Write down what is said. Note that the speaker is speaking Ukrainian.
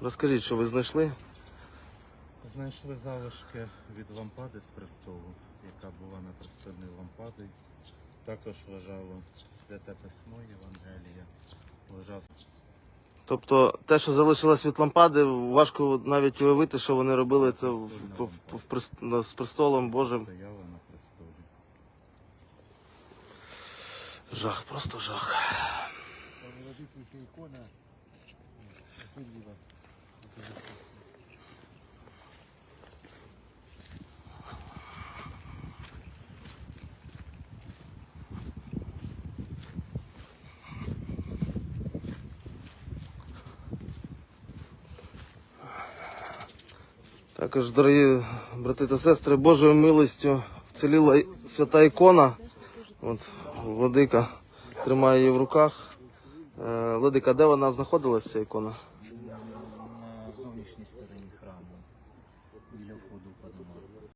Розкажіть, що ви знайшли? Знайшли залишки від лампади з престолу, яка була на престольній лампаді. Також лежало святе письмо Євангелія. Лежав Тобто те, що залишилось від лампади, важко навіть уявити, що вони робили це в, в, в, в з престолом Божим. стояло на престолі. Жах, просто жах. Владимировича Також, дорогі брати та сестри, Божою милостю вціліла свята ікона. От владика тримає її в руках. Е, Владика, де вона знаходилася, ця ікона? На зовнішній стороні храму, біля входу в Подомар.